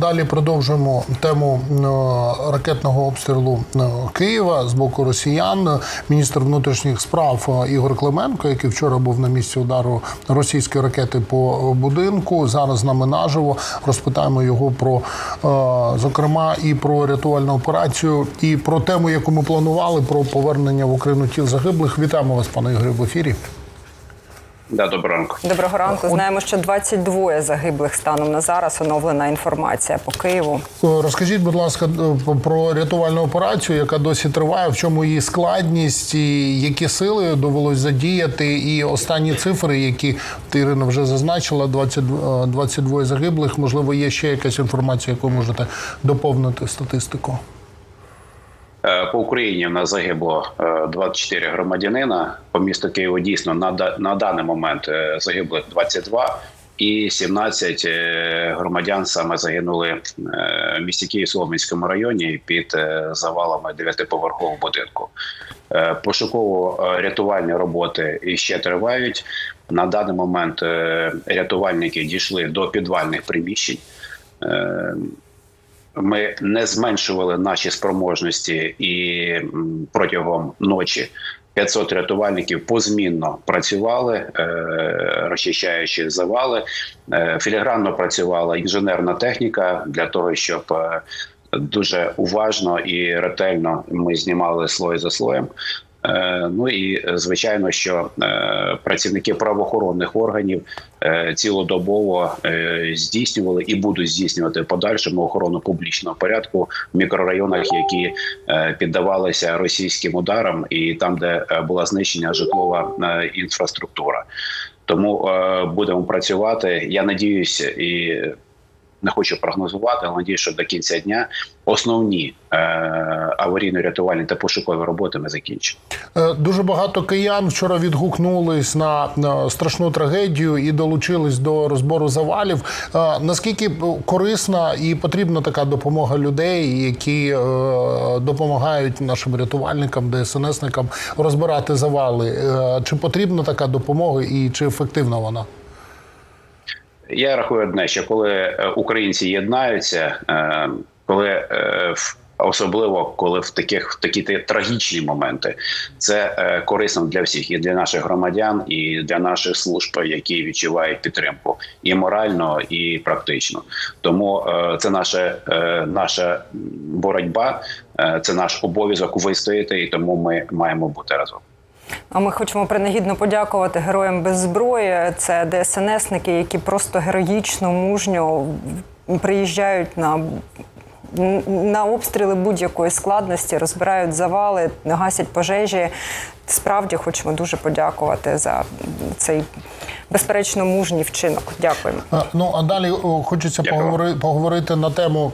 Далі продовжуємо тему е, ракетного обстрілу е, Києва з боку росіян. Міністр внутрішніх справ е, Ігор Клименко, який вчора був на місці удару російської ракети по будинку. Зараз з нами наживо розпитаємо його про зокрема і про рятувальну операцію, і про тему, яку ми планували, про повернення в Україну тіл загиблих. Вітаємо вас, пане Ігорі, в ефірі. Да, доброго ранку. Доброго ранку. Знаємо, що 22 загиблих станом на зараз. Оновлена інформація по Києву. Е, Розкажіть, будь ласка, е, про рятувальну операцію, яка досі триває, в чому її складність, і які сили довелось задіяти, і останні цифри, які ти, Ірина, вже зазначила, 20, е, 22 загиблих. Можливо, є ще якась інформація, яку можете доповнити статистику. Е, По Україні в нас загибло е, 24 громадянина. По місту Києву дійсно на, на даний момент е, загиблих 22 і 17 е, громадян саме загинули е, в місті Київ Солом'янському районі під е, завалами дев'ятиповерхового будинку. Е, Пошуково-рятувальні роботи іще тривають. На даний момент е, рятувальники дійшли до підвальних приміщень. Ми не зменшували наші спроможності і протягом ночі 500 рятувальників позмінно працювали, е, розчищаючи завали. Е, філігранно працювала інженерна техніка для того, щоб е, дуже уважно і ретельно ми знімали слой за слоєм. Е, Ну і е, звичайно, що е, працівники правоохоронних органів цілодобово здійснювали і будуть здійснювати в подальшому охорону публічного порядку в мікрорайонах, які піддавалися російським ударам, і там, де була знищена житлова інфраструктура. Тому будемо працювати. Я надіюся і не хочу прогнозувати, але надію, що до кінця дня основні е, аварійно-рятувальні та пошукові роботи ми закінчимо. Е, Дуже багато киян вчора відгукнулись на, страшну трагедію і долучились до розбору завалів. Е, Наскільки корисна і потрібна така допомога людей, які е, допомагають нашим рятувальникам, ДСНСникам розбирати завали? Чи потрібна така допомога і чи ефективна вона? Я рахую одне, що коли е, українці єднаються, е, коли е, особливо коли в таких в такі трагічні моменти, це корисно для всіх і для наших громадян, і для наших служб, які відчувають підтримку і морально, і практично. Тому це наша, наша боротьба, це наш обов'язок вистояти, і тому ми маємо бути разом. А ми хочемо принагідно подякувати героям без зброї. Це ДСНСники, які просто героїчно, мужньо приїжджають на. На обстріли будь-якої складності розбирають завали, гасять пожежі. Справді хочемо дуже подякувати за цей безперечно мужній вчинок. Дякуємо. Ну а далі хочеться Дякую. поговори, поговорити на тему,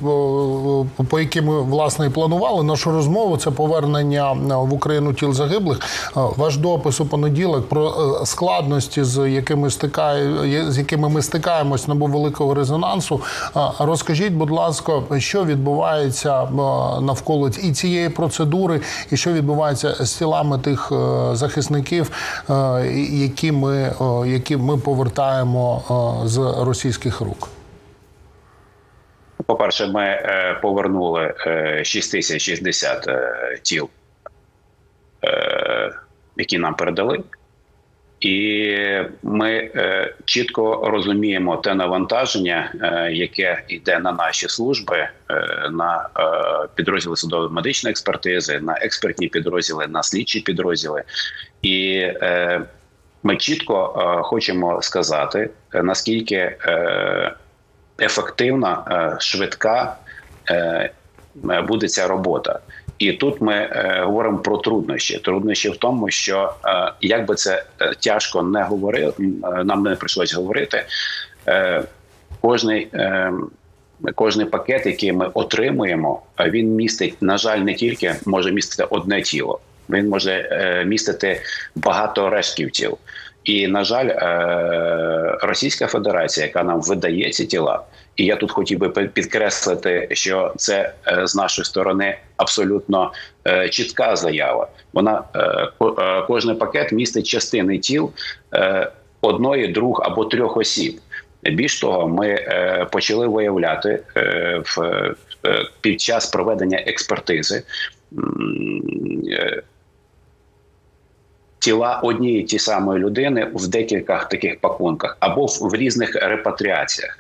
по якій ми власне і планували нашу розмову. Це повернення е, в Україну тіл загиблих. Е, Ваш допис у понеділок про е, складності, з якими стикає, з якими ми стикаємось, набув великого резонансу. Розкажіть, будь ласка, що відбувається навколо і цієї процедури, і що відбувається з тілами тих захисників, які ми, які ми повертаємо е, з російських рук. По-перше, ми е, повернули е, 6060 е, тіл, які нам передали. І ми чітко розуміємо те навантаження, яке йде на наші служби, на підрозділи судово медичної експертизи, на експертні підрозділи, на слідчі підрозділи. І ми чітко е, хочемо сказати, е, наскільки е, ефективна, швидка буде ця робота. І тут ми говоримо про труднощі. Труднощі в тому, що як би це тяжко не говорив, нам не прийшлось говорити. Кожний, кожний пакет, який ми отримуємо, він містить, на жаль, не тільки може містити одне тіло, він може е, містити багато рештків тіл. І на жаль, е, Російська Федерація, яка нам видає ці тіла, і я тут хотів би підкреслити, що це е, з нашої сторони абсолютно чітка заява. Вона ко- кожний пакет містить частини тіл одної, двох або трьох осіб. Більш того, ми почали виявляти в під час проведення експертизи. Тіла однієї ті самої людини в декількох таких пакунках або в, різних репатріаціях.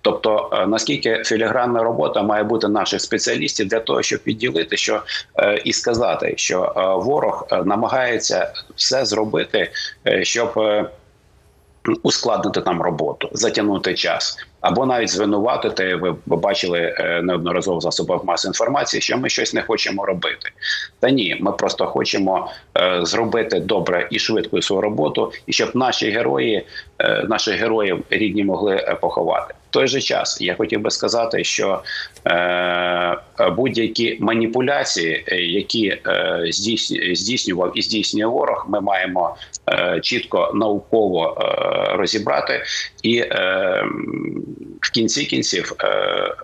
Тобто, е, наскільки філігранна робота має бути наших спеціалістів для того, щоб відділити, що е, і сказати, що е, ворог намагається все зробити, щоб ускладнити нам роботу, затягнути час, або навіть звинуватити. Ви бачили е, неодноразово в засобах масової інформації, що ми щось не хочемо робити. Та ні, ми просто хочемо е, зробити добре і швидко свою роботу, і щоб наші герої, е, наших героїв рідні могли поховати. В той же час я хотів би сказати, що будь-які маніпуляції, які здійснював і здійснює ворог, ми маємо чітко науково розібрати, і в кінці кінців е,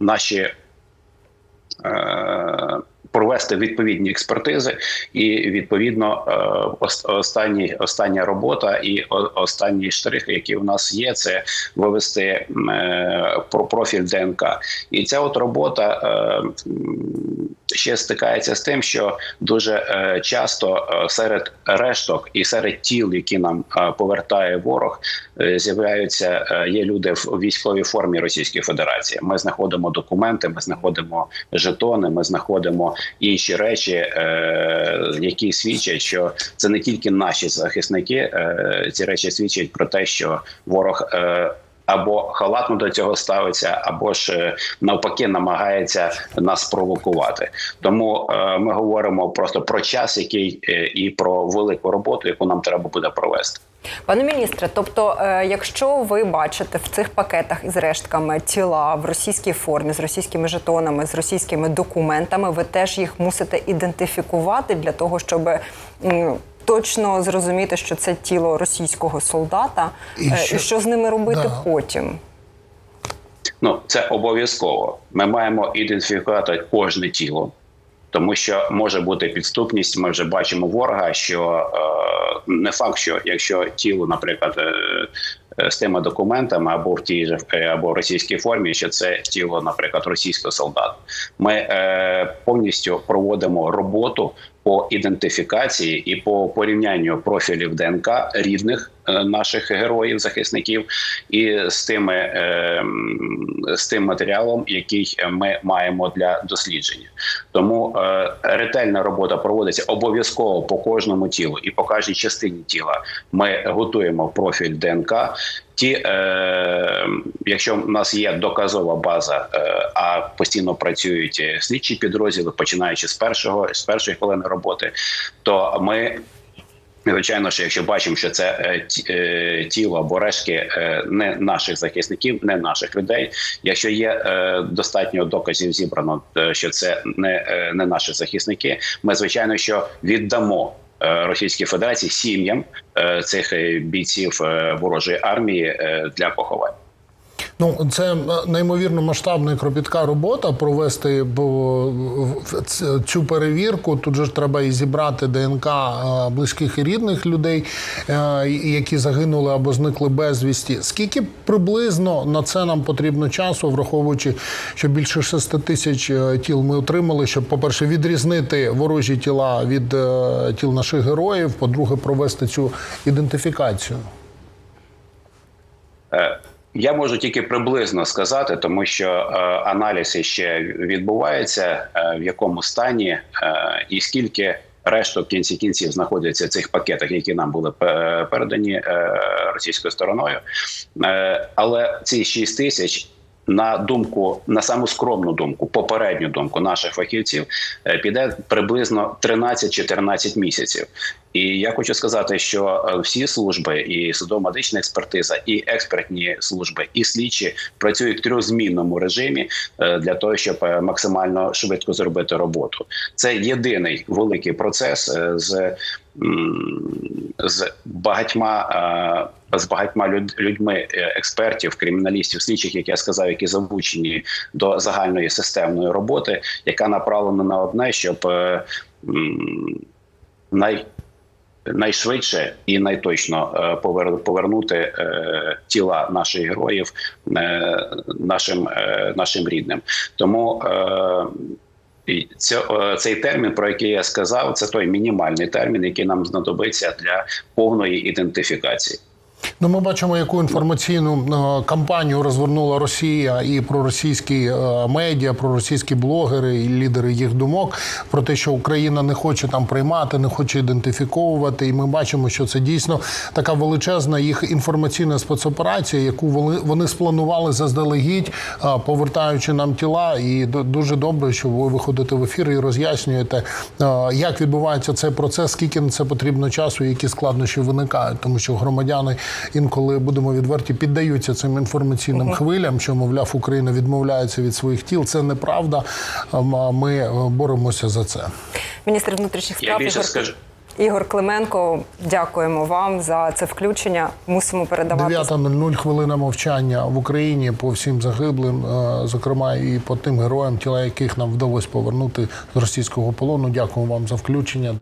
наші. Е, Провести відповідні експертизи, і відповідно е, останні остання робота і останні останній штрих, який у нас є, це вивести е, про профіль ДНК. І ця от робота е, ще стикається з тим, що дуже е, часто е, серед решток і серед тіл, які нам е, повертає ворог, з'являються є люди в військовій формі Російської Федерації. Ми знаходимо документи, ми знаходимо жетони, ми знаходимо інші речі, які свідчать, що це не тільки наші захисники. Ці речі свідчать про те, що ворог. Або халатно до цього ставиться, або ж е, навпаки намагається нас провокувати. Тому е, ми говоримо просто про час, який е, і про велику роботу, яку нам треба буде провести. Пане міністре, тобто, якщо ви бачите в цих пакетах із рештками тіла в російській формі, з російськими жетонами, з російськими документами, ви теж їх мусите ідентифікувати для того, щоб точно зрозуміти, що це тіло російського солдата, І е, що- і що з ними робити Да. потім. Ну це обов'язково. Ми маємо ідентифікувати кожне тіло, тому що може бути підступність. Ми вже бачимо ворога, що е, не факт, що якщо тіло, наприклад, е, е, з тими документами або в тій же е, або в російській формі, що це тіло, наприклад, російського солдата. Ми е, повністю проводимо роботу по ідентифікації і по порівнянню профілів ДНК рідних е, наших героїв, захисників, і з тими е, з тим матеріалом, який ми маємо для дослідження. Тому е, ретельна робота проводиться обов'язково по кожному тілу і по кожній частині тіла. Ми готуємо профіль ДНК. Ті, е, якщо в нас є доказова база, е, а постійно працюють слідчі підрозділи, починаючи з першого з першої хвилини роботи, то ми Звичайно, що якщо бачимо, що це е, е, тіло або рештки е, не наших захисників, не наших людей. Якщо є достатньо доказів зібрано, що це не, не наші захисники, ми звичайно що віддамо. Е, Російській Федерації сім'ям е, цих е, бійців ворожої армії для поховань. Ну, це е, неймовірно масштабна і кропітка робота провести цю перевірку. Тут же ж треба і зібрати ДНК е, близьких і рідних людей, е, які загинули або зникли безвісті. Скільки приблизно на це нам потрібно часу, враховуючи, що більше 6 тисяч тіл ми отримали, щоб, по-перше, відрізнити ворожі тіла від тіл наших героїв, по-друге, провести цю ідентифікацію. Я можу тільки приблизно сказати, тому що е, аналіз ще відбувається, е, в якому стані е, і скільки решток в кінці кінців знаходяться в цих пакетах, які нам були передані е, російською стороною. Е, але ці 6 тисяч. На думку, на саму скромну думку, попередню думку наших фахівців, е, піде приблизно 13-14 місяців. І я хочу сказати, що е, всі служби, і судово-медична експертиза, і експертні служби, і слідчі працюють в трьохзмінному режимі е, для того, щоб е, максимально швидко зробити роботу. Це єдиний великий процес з. З багатьма з багатьма людьми експертів, криміналістів, слідчих, як я сказав, які залучені до загальної системної роботи, яка направлена на одне, щоб най найшвидше і найточно е, повернути е, тіла наших героїв е, нашим, нашим рідним. Тому цей термін, про який я сказав, це той мінімальний термін, який нам знадобиться для повної ідентифікації. Ну, ми бачимо, яку інформаційну е, кампанію розвернула Росія і про російські е, медіа, про російські блогери і лідери їх думок про те, що Україна не хоче там приймати, не хоче ідентифіковувати. І ми бачимо, що це дійсно така величезна їх інформаційна спецоперація, яку вони, спланували заздалегідь, е, повертаючи нам тіла. І дуже добре, що ви виходите в ефір і роз'яснюєте, як відбувається цей процес, скільки на це потрібно часу, які складнощі виникають, тому що громадяни інколи будемо відверті, піддаються цим інформаційним хвилям, що мовляв Україна відмовляється від своїх тіл. Це неправда. Ем, Ми боремося за це. Міністр внутрішніх Я справ Ігор, скажу. Ігор Клименко. Дякуємо вам за це включення. Мусимо передавати 9.00 хвилина мовчання в Україні по всім загиблим, е, зокрема і по тим героям, тіла яких нам вдалося повернути з російського полону. Дякую вам за включення.